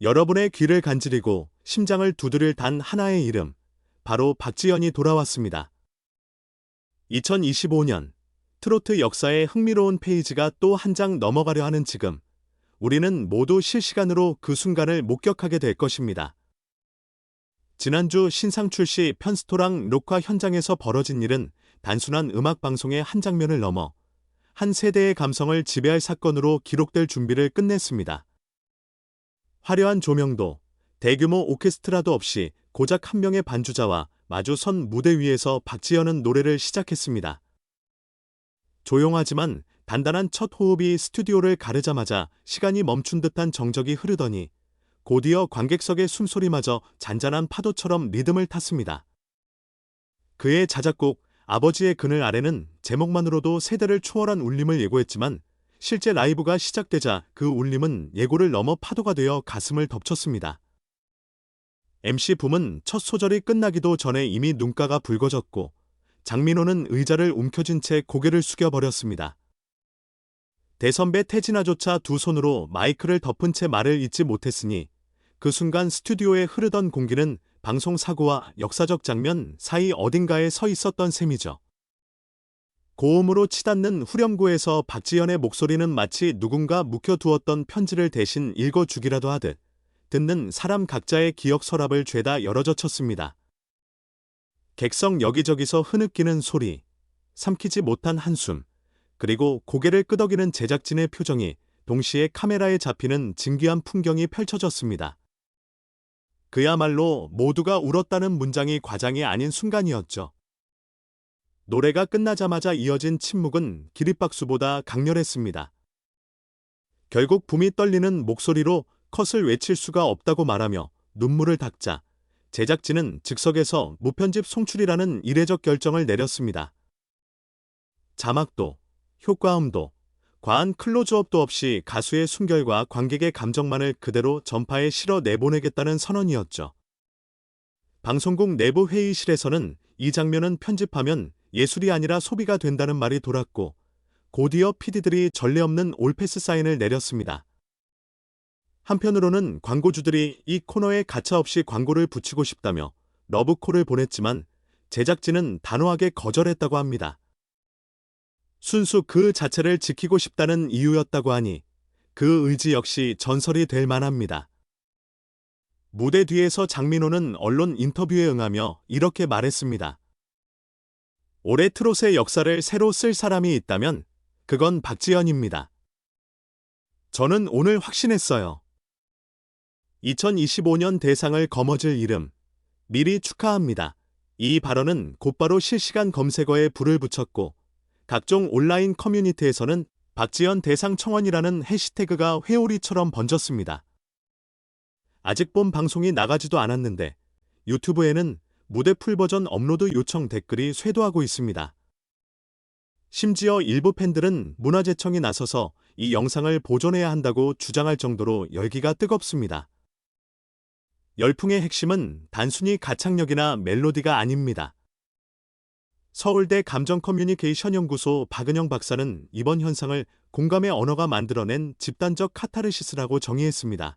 여러분의 귀를 간지리고 심장을 두드릴 단 하나의 이름, 바로 박지연이 돌아왔습니다. 2025년 트로트 역사의 흥미로운 페이지가 또 한 장 넘어가려 하는 지금, 우리는 모두 실시간으로 그 순간을 목격하게 될 것입니다. 지난주 신상 출시 편스토랑 녹화 현장에서 벌어진 일은 단순한 음악 방송의 한 장면을 넘어 한 세대의 감성을 지배할 사건으로 기록될 준비를 끝냈습니다. 화려한 조명도 대규모 오케스트라도 없이 고작 한 명의 반주자와 마주 선 무대 위에서 박지현은 노래를 시작했습니다. 조용하지만 단단한 첫 호흡이 스튜디오를 가르자마자 시간이 멈춘 듯한 정적이 흐르더니 곧이어 관객석의 숨소리마저 잔잔한 파도처럼 리듬을 탔습니다. 그의 자작곡 아버지의 그늘 아래는 제목만으로도 세대를 초월한 울림을 예고했지만 실제 라이브가 시작되자 그 울림은 예고를 넘어 파도가 되어 가슴을 덮쳤습니다. MC 붐은 첫 소절이 끝나기도 전에 이미 눈가가 붉어졌고 장민호는 의자를 움켜쥔 채 고개를 숙여버렸습니다. 대선배 태진아조차 두 손으로 마이크를 덮은 채 말을 잇지 못했으니 그 순간 스튜디오에 흐르던 공기는 방송 사고와 역사적 장면 사이 어딘가에 서 있었던 셈이죠. 고음으로 치닫는 후렴구에서 박지현의 목소리는 마치 누군가 묵혀두었던 편지를 대신 읽어주기라도 하듯 듣는 사람 각자의 기억 서랍을 죄다 열어젖혔습니다. 객석 여기저기서 흐느끼는 소리, 삼키지 못한 한숨, 그리고 고개를 끄덕이는 제작진의 표정이 동시에 카메라에 잡히는 진귀한 풍경이 펼쳐졌습니다. 그야말로 모두가 울었다는 문장이 과장이 아닌 순간이었죠. 노래가 끝나자마자 이어진 침묵은 기립박수보다 강렬했습니다. 결국 붐이 떨리는 목소리로 컷을 외칠 수가 없다고 말하며 눈물을 닦자 제작진은 즉석에서 무편집 송출이라는 이례적 결정을 내렸습니다. 자막도, 효과음도, 과한 클로즈업도 없이 가수의 순결과 관객의 감정만을 그대로 전파에 실어 내보내겠다는 선언이었죠. 방송국 내부 회의실에서는 이 장면은 편집하면 예술이 아니라 소비가 된다는 말이 돌았고 곧이어 PD들이 전례 없는 올패스 사인을 내렸습니다. 한편으로는 광고주들이 이 코너에 가차없이 광고를 붙이고 싶다며 러브콜을 보냈지만 제작진은 단호하게 거절했다고 합니다. 순수 그 자체를 지키고 싶다는 이유였다고 하니 그 의지 역시 전설이 될 만합니다. 무대 뒤에서 장민호는 언론 인터뷰에 응하며 이렇게 말했습니다. 올해 트롯의 역사를 새로 쓸 사람이 있다면 그건 박지현입니다. 저는 오늘 확신했어요. 2025년 대상을 거머쥘 이름, 미리 축하합니다. 이 발언은 곧바로 실시간 검색어에 불을 붙였고, 각종 온라인 커뮤니티에서는 박지연 대상 청원이라는 해시태그가 회오리처럼 번졌습니다. 아직 본 방송이 나가지도 않았는데 유튜브에는 무대 풀버전 업로드 요청 댓글이 쇄도하고 있습니다. 심지어 일부 팬들은 문화재청이 나서서 이 영상을 보존해야 한다고 주장할 정도로 열기가 뜨겁습니다. 열풍의 핵심은 단순히 가창력이나 멜로디가 아닙니다. 서울대 감정 커뮤니케이션 연구소 박은영 박사는 이번 현상을 공감의 언어가 만들어낸 집단적 카타르시스라고 정의했습니다.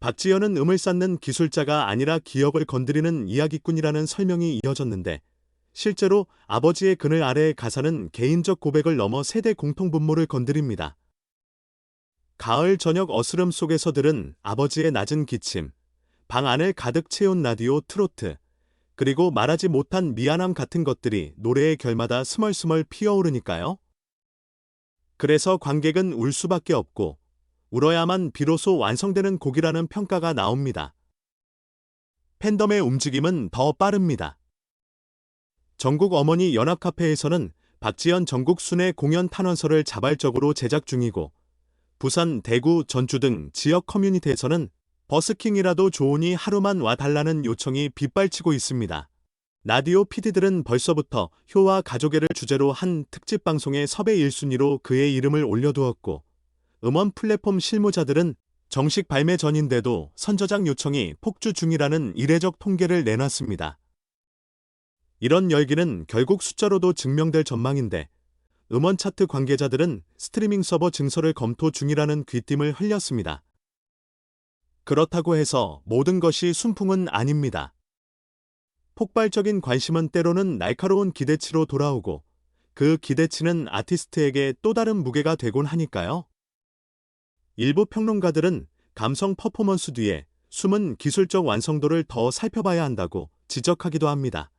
박지현은 음을 쌓는 기술자가 아니라 기억을 건드리는 이야기꾼이라는 설명이 이어졌는데 실제로 아버지의 그늘 아래의 가사는 개인적 고백을 넘어 세대 공통 분모를 건드립니다. 가을 저녁 어스름 속에서 들은 아버지의 낮은 기침, 방 안을 가득 채운 라디오 트로트, 그리고 말하지 못한 미안함 같은 것들이 노래의 결마다 스멀스멀 피어오르니까요. 그래서 관객은 울 수밖에 없고, 울어야만 비로소 완성되는 곡이라는 평가가 나옵니다. 팬덤의 움직임은 더 빠릅니다. 전국 어머니 연합 카페에서는 박지현 전국 순회 공연 탄원서를 자발적으로 제작 중이고 부산, 대구, 전주 등 지역 커뮤니티에서는 버스킹이라도 좋으니 하루만 와달라는 요청이 빗발치고 있습니다. 라디오 PD들은 벌써부터 효와 가족애를 주제로 한 특집 방송의 섭외 1순위로 그의 이름을 올려두었고 음원 플랫폼 실무자들은 정식 발매 전인데도 선저작 요청이 폭주 중이라는 이례적 통계를 내놨습니다. 이런 열기는 결국 숫자로도 증명될 전망인데 음원 차트 관계자들은 스트리밍 서버 증설을 검토 중이라는 귀띔을 흘렸습니다. 그렇다고 해서 모든 것이 순풍은 아닙니다. 폭발적인 관심은 때로는 날카로운 기대치로 돌아오고 그 기대치는 아티스트에게 또 다른 무게가 되곤 하니까요. 일부 평론가들은 감성 퍼포먼스 뒤에 숨은 기술적 완성도를 더 살펴봐야 한다고 지적하기도 합니다.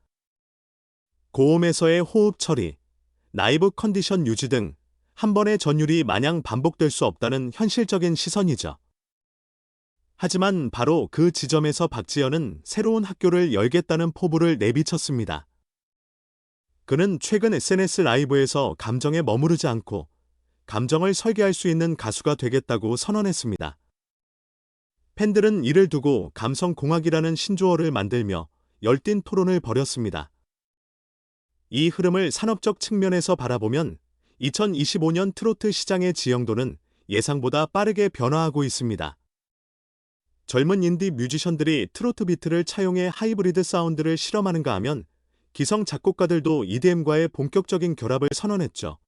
고음에서의 호흡 처리, 나이브 컨디션 유지 등 한 번의 전율이 마냥 반복될 수 없다는 현실적인 시선이죠. 하지만 바로 그 지점에서 박지현은 새로운 학교를 열겠다는 포부를 내비쳤습니다. 그는 최근 SNS 라이브에서 감정에 머무르지 않고 감정을 설계할 수 있는 가수가 되겠다고 선언했습니다. 팬들은 이를 두고 감성공학이라는 신조어를 만들며 열띤 토론을 벌였습니다. 이 흐름을 산업적 측면에서 바라보면 2025년 트로트 시장의 지형도는 예상보다 빠르게 변화하고 있습니다. 젊은 인디 뮤지션들이 트로트 비트를 차용해 하이브리드 사운드를 실험하는가 하면 기성 작곡가들도 EDM과의 본격적인 결합을 선언했죠.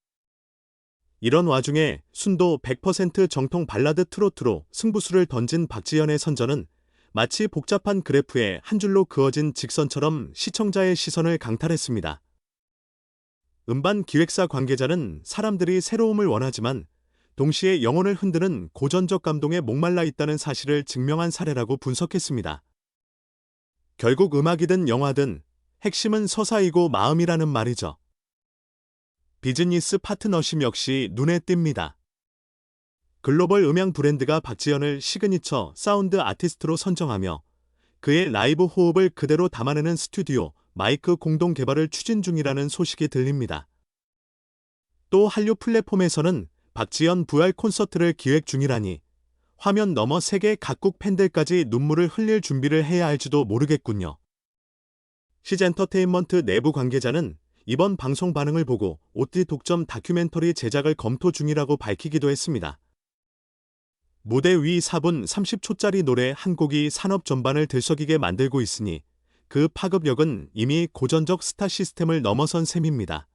이런 와중에 순도 100% 정통 발라드 트로트로 승부수를 던진 박지현의 선전은 마치 복잡한 그래프에 한 줄로 그어진 직선처럼 시청자의 시선을 강탈했습니다. 음반 기획사 관계자는 사람들이 새로움을 원하지만 동시에 영혼을 흔드는 고전적 감동에 목말라 있다는 사실을 증명한 사례라고 분석했습니다. 결국 음악이든 영화든 핵심은 서사이고 마음이라는 말이죠. 비즈니스 파트너십 역시 눈에 띕니다. 글로벌 음향 브랜드가 박지현을 시그니처 사운드 아티스트로 선정하며 그의 라이브 호흡을 그대로 담아내는 스튜디오 마이크 공동 개발을 추진 중이라는 소식이 들립니다. 또 한류 플랫폼에서는 박지연 부활 콘서트를 기획 중이라니 화면 너머 세계 각국 팬들까지 눈물을 흘릴 준비를 해야 할지도 모르겠군요. 시젠터테인먼트 내부 관계자는 이번 방송 반응을 보고 오띠 독점 다큐멘터리 제작을 검토 중이라고 밝히기도 했습니다. 무대 위 4분 30초짜리 노래 한 곡이 산업 전반을 들썩이게 만들고 있으니 그 파급력은 이미 고전적 스타 시스템을 넘어선 셈입니다.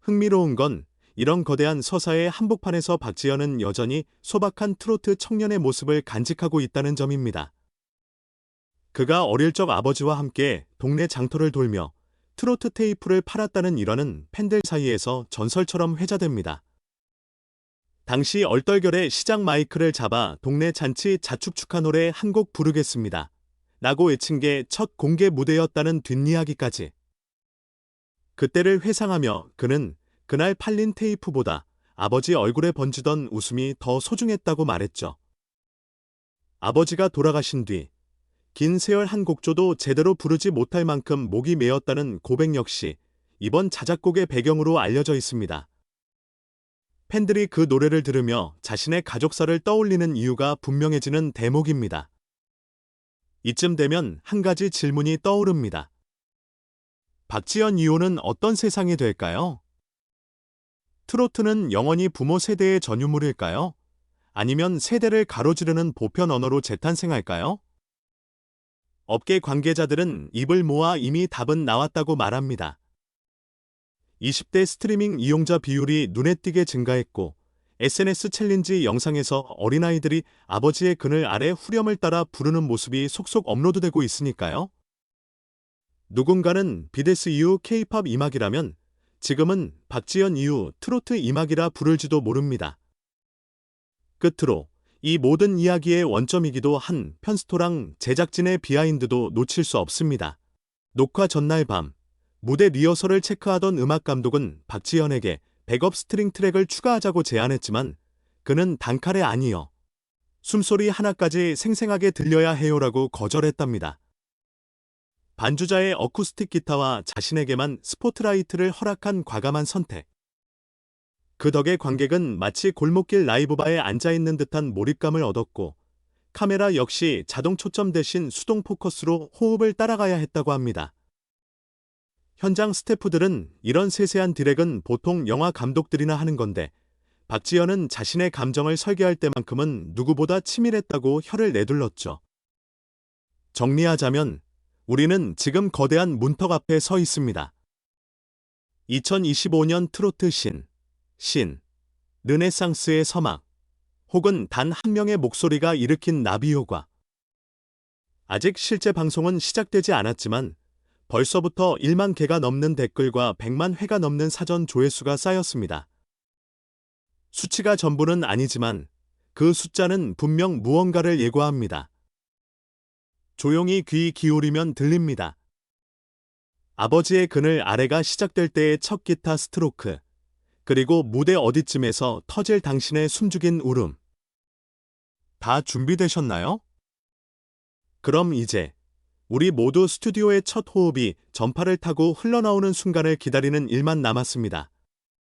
흥미로운 건 이런 거대한 서사의 한복판에서 박지현은 여전히 소박한 트로트 청년의 모습을 간직하고 있다는 점입니다. 그가 어릴 적 아버지와 함께 동네 장터를 돌며 트로트 테이프를 팔았다는 일화는 팬들 사이에서 전설처럼 회자됩니다. 당시 얼떨결에 시장 마이크를 잡아 동네 잔치 자축축하 노래 한 곡 부르겠습니다. 라고 외친 게 첫 공개 무대였다는 뒷이야기까지. 그때를 회상하며 그는 그날 팔린 테이프보다 아버지 얼굴에 번지던 웃음이 더 소중했다고 말했죠. 아버지가 돌아가신 뒤 긴 세월 한 곡조도 제대로 부르지 못할 만큼 목이 메었다는 고백 역시 이번 자작곡의 배경으로 알려져 있습니다. 팬들이 그 노래를 들으며 자신의 가족사를 떠올리는 이유가 분명해지는 대목입니다. 이쯤 되면 한 가지 질문이 떠오릅니다. 박지연 이호는 어떤 세상이 될까요? 트로트는 영원히 부모 세대의 전유물일까요? 아니면 세대를 가로지르는 보편 언어로 재탄생할까요? 업계 관계자들은 입을 모아 이미 답은 나왔다고 말합니다. 20대 스트리밍 이용자 비율이 눈에 띄게 증가했고 SNS 챌린지 영상에서 어린아이들이 아버지의 그늘 아래 후렴을 따라 부르는 모습이 속속 업로드되고 있으니까요. 누군가는 비데스 이후 케이팝 이막이라면 지금은 박지연 이후 트로트 이막이라 부를지도 모릅니다. 끝으로 이 모든 이야기의 원점이기도 한 편스토랑 제작진의 비하인드도 놓칠 수 없습니다. 녹화 전날 밤 무대 리허설을 체크하던 음악 감독은 박지연에게 백업 스트링 트랙을 추가하자고 제안했지만 그는 단칼에 아니요. 숨소리 하나까지 생생하게 들려야 해요라고 거절했답니다. 반주자의 어쿠스틱 기타와 자신에게만 스포트라이트를 허락한 과감한 선택. 그 덕에 관객은 마치 골목길 라이브바에 앉아있는 듯한 몰입감을 얻었고 카메라 역시 자동 초점 대신 수동 포커스로 호흡을 따라가야 했다고 합니다. 현장 스태프들은 이런 세세한 디렉은 보통 영화 감독들이나 하는 건데 박지현은 자신의 감정을 설계할 때만큼은 누구보다 치밀했다고 혀를 내둘렀죠. 정리하자면 우리는 지금 거대한 문턱 앞에 서 있습니다. 2025년 트로트 신, 신, 르네상스의 서막, 혹은 단 한 명의 목소리가 일으킨 나비 효과. 아직 실제 방송은 시작되지 않았지만 벌써부터 1만 개가 넘는 댓글과 100만 회가 넘는 사전 조회수가 쌓였습니다. 수치가 전부는 아니지만 그 숫자는 분명 무언가를 예고합니다. 조용히 귀 기울이면 들립니다. 아버지의 그늘 아래가 시작될 때의 첫 기타 스트로크, 그리고 무대 어디쯤에서 터질 당신의 숨죽인 울음. 다 준비되셨나요? 그럼 이제 우리 모두 스튜디오의 첫 호흡이 전파를 타고 흘러나오는 순간을 기다리는 일만 남았습니다.